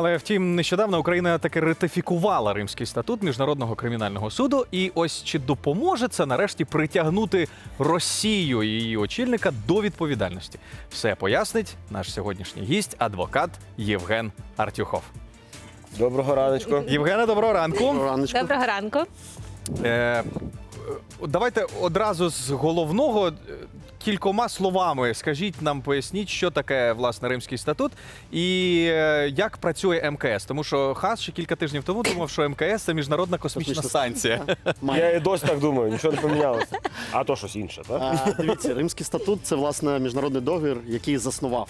Але втім, нещодавно Україна таки ратифікувала Римський статут міжнародного кримінального суду. І ось чи допоможе це нарешті притягнути Росію і її очільника до відповідальності? Все пояснить наш сьогоднішній гість, адвокат Євген Артюхов. Доброго раночку. Євгена, доброго ранку. Раночку. Доброго ранку. Е, е, давайте одразу з головного е, кількома словами скажіть нам, поясніть, що таке власне Римський статут і е, як працює МКС. Тому що ХАС ще кілька тижнів тому думав, що МКС це міжнародна космічна Космічна станція. Я і досі так думаю, нічого не помінялося. А то щось інше, так? А, Дивіться, Римський статут це власне міжнародний договір, який заснував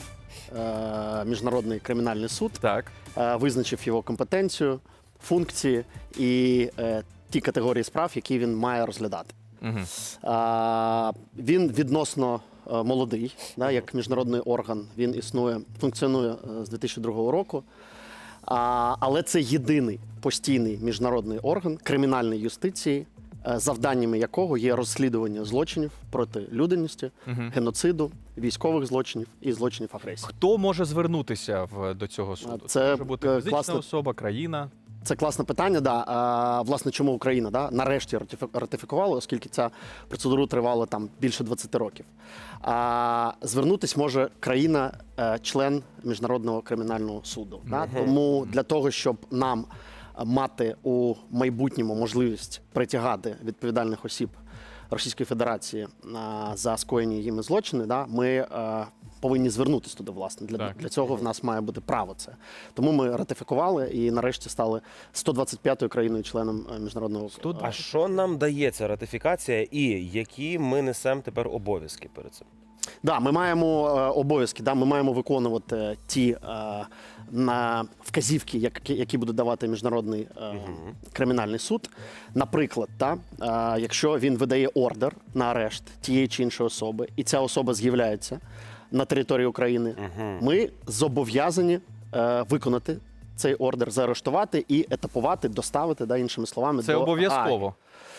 е, міжнародний кримінальний суд, Так. е, визначив його компетенцію, функції і е, ті категорії справ, які він має розглядати. Угу. А, Він відносно е, молодий, да, як міжнародний орган. Він існує, функціонує е, з 2002 року. А, Але це єдиний постійний міжнародний орган кримінальної юстиції, е, завданнями якого є розслідування злочинів проти людяності, геноциду, військових злочинів і злочинів агресії. Хто може звернутися в, до цього суду? Це, може бути фізична класне- особа, країна. Це класне питання. Да. А, власне, чому Україна да, нарешті ратифі- ратифікувала, оскільки ця процедура тривала там більше 20 років. А, звернутись може країна, е, член міжнародного кримінального суду. Да. Тому для того, щоб нам е, мати у майбутньому можливість притягати відповідальних осіб Російської Федерації а, за скоєні їми злочини, да, ми е, повинні звернутися туди. Власне для, Так. для цього в нас має бути право це. Тому ми ратифікували і нарешті стали 125-ю країною-членом е, міжнародного Тут- е, А що нам дає ця ратифікація і які ми несемо тепер обов'язки перед цим? Да, ми маємо е, обов'язки, да, ми маємо виконувати ті е, на вказівки, які, які буде давати міжнародний е, кримінальний суд. Наприклад, да, е, якщо він видає ордер на арешт тієї чи іншої особи, і ця особа з'являється на території України, ми зобов'язані е, виконати. Цей ордер заарештувати і етапувати, доставити, да, іншими словами, Це до обов'язково. Гаги.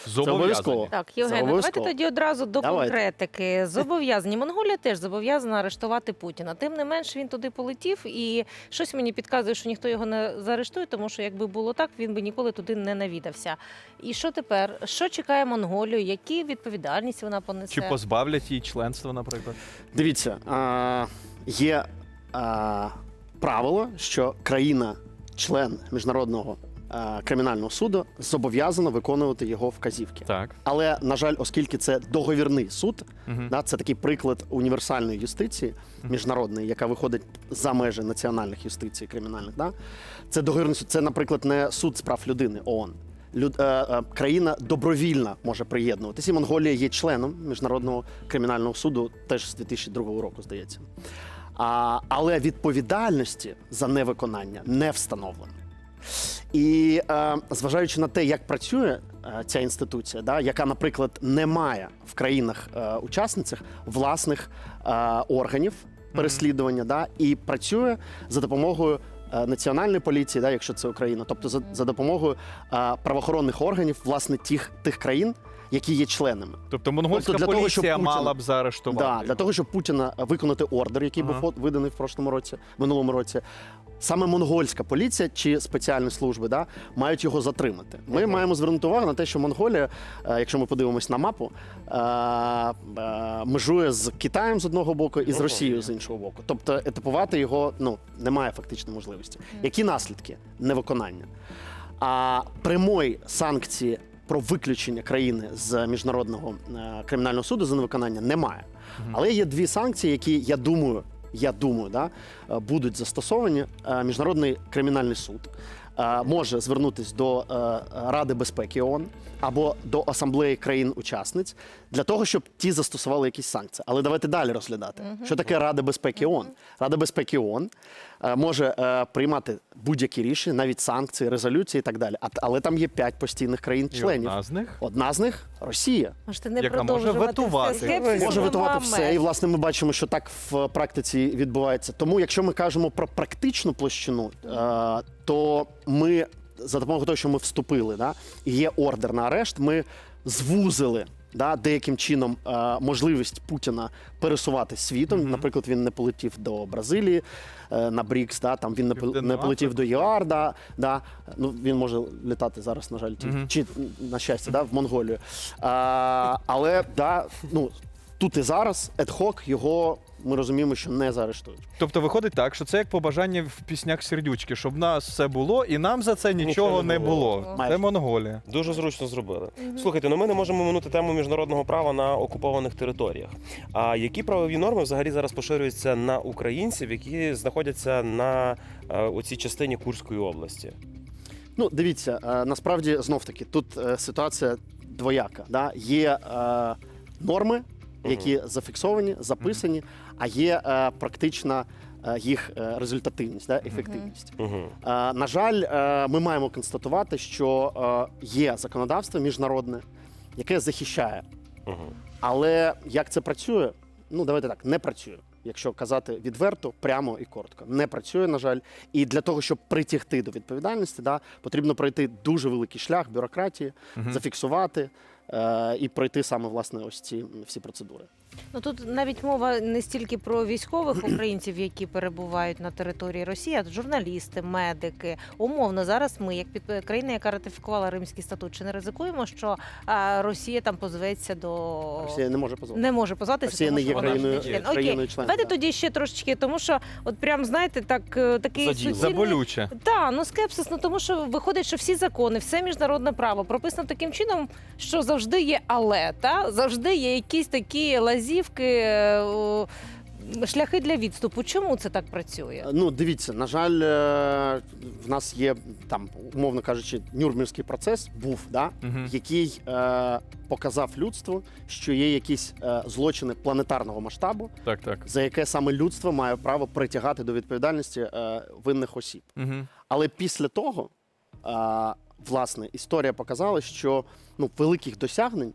Зобов'язані. обов'язково. Так, Це давайте тоді одразу до Давайте. конкретики. Зобов'язані. Монголія теж зобов'язана арештувати Путіна. Тим не менш, він туди полетів, і щось мені підказує, що ніхто його не заарештує, тому що якби було так, він би ніколи туди не навідався. І що тепер? Що чекає Монголію? Які відповідальність вона понесе? Чи позбавлять її членства, наприклад? Дивіться, а, є а, правило, що країна-член міжнародного а, кримінального суду зобов'язана виконувати його вказівки. Так. Але на жаль, оскільки це договірний суд, Мгм. да, це такий приклад універсальної юстиції міжнародної, яка виходить за межі національних юстицій кримінальних. Да? Це договірний суд, це, наприклад, не суд з прав людини ООН. Люд, е, е, країна добровільно може приєднуватися. І Монголія є членом міжнародного кримінального суду теж з 2002 року, здається. А, але відповідальності за невиконання не встановлено. І е, зважаючи на те, як працює е, ця інституція, да, яка, наприклад, не має в країнах-учасницях власних е, органів переслідування, да, і працює за допомогою е, національної поліції, да, якщо це Україна, тобто за, за допомогою а, правоохоронних органів власне тих, тих країн, які є членами. Тобто монгольська Тобто для того, щоб поліція Путін- мала б заарештувати. Да, для того, щоб Путіна е, виконати ордер, який Ага. був виданий в прошлому році, минулому році. Саме монгольська поліція чи спеціальні служби да, мають його затримати. Ми маємо звернути увагу на те, що Монголія, е, якщо ми подивимось на мапу, е, е, межує з Китаєм з одного боку і з Росією з іншого боку. Тобто етапувати його ну, немає фактично можливості. Які наслідки невиконання? А прямої санкції про виключення країни з міжнародного кримінального суду за невиконання немає. Але є дві санкції, які я думаю, я думаю, да, будуть застосовані. Е, Міжнародний кримінальний суд може звернутися до е, Ради безпеки ООН або до асамблеї країн-учасниць для того, щоб ті застосували якісь санкції. Але давайте далі розглядати, що таке Рада безпеки ООН. Рада безпеки ООН е, може е, приймати будь-які рішення, навіть санкції, резолюції і так далі. А- Але там є п'ять постійних країн-членів. одна з них Одна з них Росія. Можете не Яка може. Скепсису Може витувати все, і власне ми бачимо, що так в практиці відбувається. Тому, якщо ми кажемо про практичну площину, е, то ми за допомогою того, що ми вступили, да, і є ордер на арешт, ми звузили да, деяким чином е, можливість Путіна пересуватись світом. Мгм. Наприклад, він не полетів до Бразилії е, на Брікс, да, там він не, не полетів до ЄАР, да, да. Ну, він може літати зараз, на жаль, Мгм. чи на щастя, да, в Монголію. А, але да, ну, тут і зараз Едхок його ми розуміємо, що не заарештують. Тобто виходить так, що це як побажання в піснях сердючки, щоб в нас все було, і нам за це нічого, не було. Це Монголія. Дуже зручно зробили. Слухайте, ну ми не можемо минути тему міжнародного права на окупованих територіях. А які правові норми взагалі зараз поширюються на українців, які знаходяться на е, оцій частині Курської області? Ну, дивіться, е, насправді знов таки тут е, ситуація двояка. Да? Є е, норми, які зафіксовані, записані, а є е, практична е, їх е, результативність, да? ефективність. Е, на жаль, е, ми маємо констатувати, що е, є законодавство міжнародне, яке захищає. Але як це працює? Ну, давайте так, не працює. Якщо казати відверто, прямо і коротко, не працює, на жаль. І для того, щоб притягти до відповідальності, да, потрібно пройти дуже великий шлях бюрократії, зафіксувати і пройти саме власне ось ці всі процедури. Ну тут навіть мова не стільки про військових українців, які перебувають на території Росії, а журналісти, медики. Умовно, зараз ми, як під країна, яка ратифікувала Римський статут, чи не ризикуємо, що а, Росія там позветься до Росія не може позволити. не може позватися, Росія тому не є країною- член. країною членом, давайте да. тоді ще трошечки, тому що от прям знаєте, так е, такий суцільний... Заболюче. Так, ну скепсис, ну тому що виходить, що всі закони, все міжнародне право прописано таким чином, що завжди є але, та? завжди є якісь такі лазівки, е, о, шляхи для відступу. Чому це так працює? Ну, дивіться, на жаль, е, в нас є там, умовно кажучи, нюрнберзький процес був, да, Мгм. який е, показав людству, що є якісь е, злочини планетарного масштабу, Так, так. за яке саме людство має право притягати до відповідальності е, винних осіб. Угу. Але після того, е, власне, історія показала, що ну, великих досягнень е,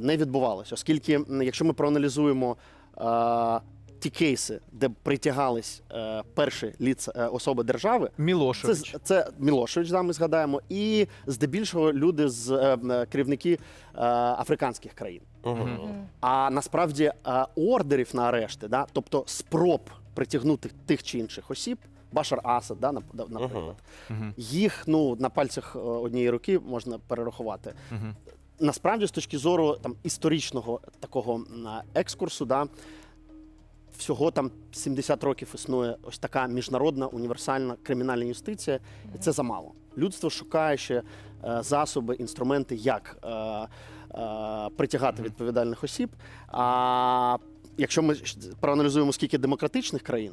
не відбувалося, оскільки, якщо ми проаналізуємо е, ті кейси, де притягались е, перші ліц е, особи держави. Це, Мілошевич. це Мілошевич, да, ми згадаємо, і здебільшого люди з е, е, керівники е, африканських країн. Угу. А насправді е, ордерів на арешти, да, тобто спроб притягнути тих чи інших осіб, Башар Асад, да, нап- да, наприклад, Угу. їх ну на пальцях е, однієї руки можна перерахувати. Угу. Насправді, з точки зору там історичного такого екскурсу, да, всього там 70 років існує ось така міжнародна універсальна кримінальна юстиція, і це замало. Людство шукає ще е, засоби, інструменти, як е, е, притягати відповідальних осіб. А якщо ми проаналізуємо, скільки демократичних країн,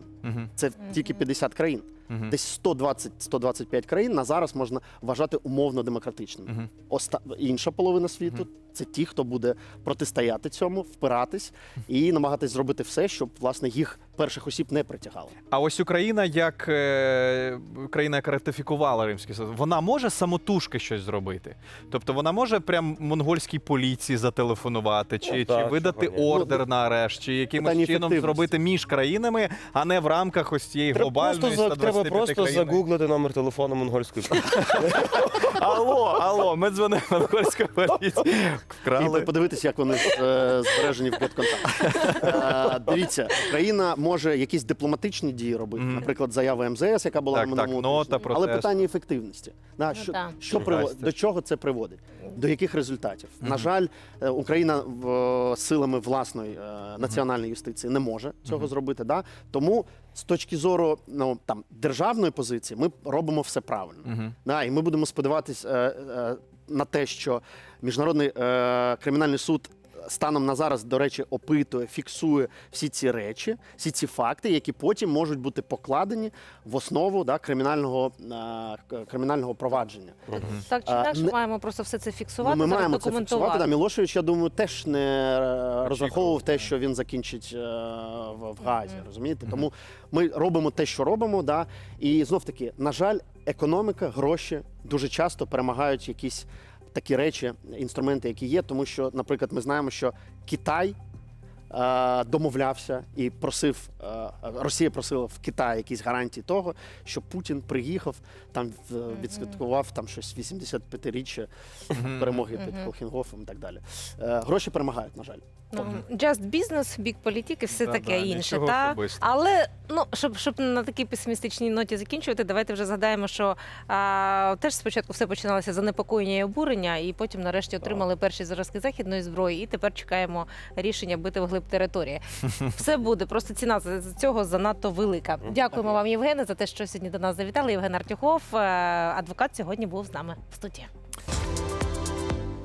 це тільки 50 країн. Угу. Десь 120-125 країн на зараз можна вважати умовно демократичними. Угу. Оста... інша половина світу це ті, хто буде протистояти цьому, впиратись і намагатись зробити все, щоб власне їх перших осіб не притягали. А ось Україна, як е, країна, яка ратифікувала Римський статут, вона може самотужки щось зробити. Тобто вона може прям монгольській поліції зателефонувати, чи, Ну, чи так, видати ордер на арешт, чи якимось чином зробити між країнами, а не в рамках ось цієї глобальної просто, за, треба просто країни. загуглити номер телефону монгольської поліції. Алло, алло, ми дзвонимо монгольська поліція. І Вкрали. подивитися, як вони е, збережені в GetContact. Е, Дивіться, країна може якісь дипломатичні дії робити, Мгм. наприклад, заява МЗС, яка була Так, на так, нота. Але питання ефективності. Да, Ну, що, так. що Здрасте. приво- до чого це приводить? До яких результатів? На жаль, е, Україна в, силами власної е, національної юстиції не може цього зробити. Да? Тому з точки зору ну, там, державної позиції ми робимо все правильно. Мгм. Да, і ми будемо сподіватися е, е, на те, що міжнародний е, кримінальний суд станом на зараз, до речі, опитує, фіксує всі ці речі, всі ці факти, які потім можуть бути покладені в основу да, кримінального, е, кримінального провадження. Так чи інакше не- маємо просто все це фіксувати, Ну, ми маємо це фіксувати. Да, Мілошевич, я думаю, теж не е, розраховував те, що він закінчить е, в, в Газі. Розумієте? Тому ми робимо те, що робимо. Да? І знов таки, на жаль, економіка, гроші дуже часто перемагають якісь такі речі, інструменти, які є. Тому що, наприклад, ми знаємо, що Китай е, домовлявся і просив е, Росія просила в Китаї якісь гарантії того, що Путін приїхав там відсвяткував там щось 85-річчя перемоги під. Холхінгофом і так далі. Е, Гроші перемагають, на жаль. Ну, just business, big політик і все Да, таке да, інше. нічого Та? Але ну, щоб, щоб на такій песимістичній ноті закінчувати, давайте вже згадаємо, що а, теж спочатку все починалося занепокоєння і обурення, і потім нарешті отримали перші зразки західної зброї, і тепер чекаємо рішення бити вглиб території. Все буде, просто ціна за цього занадто велика. Дякуємо вам, Євгене, за те, що сьогодні до нас завітали. Євген Артюхов, е, адвокат, сьогодні був з нами в студії.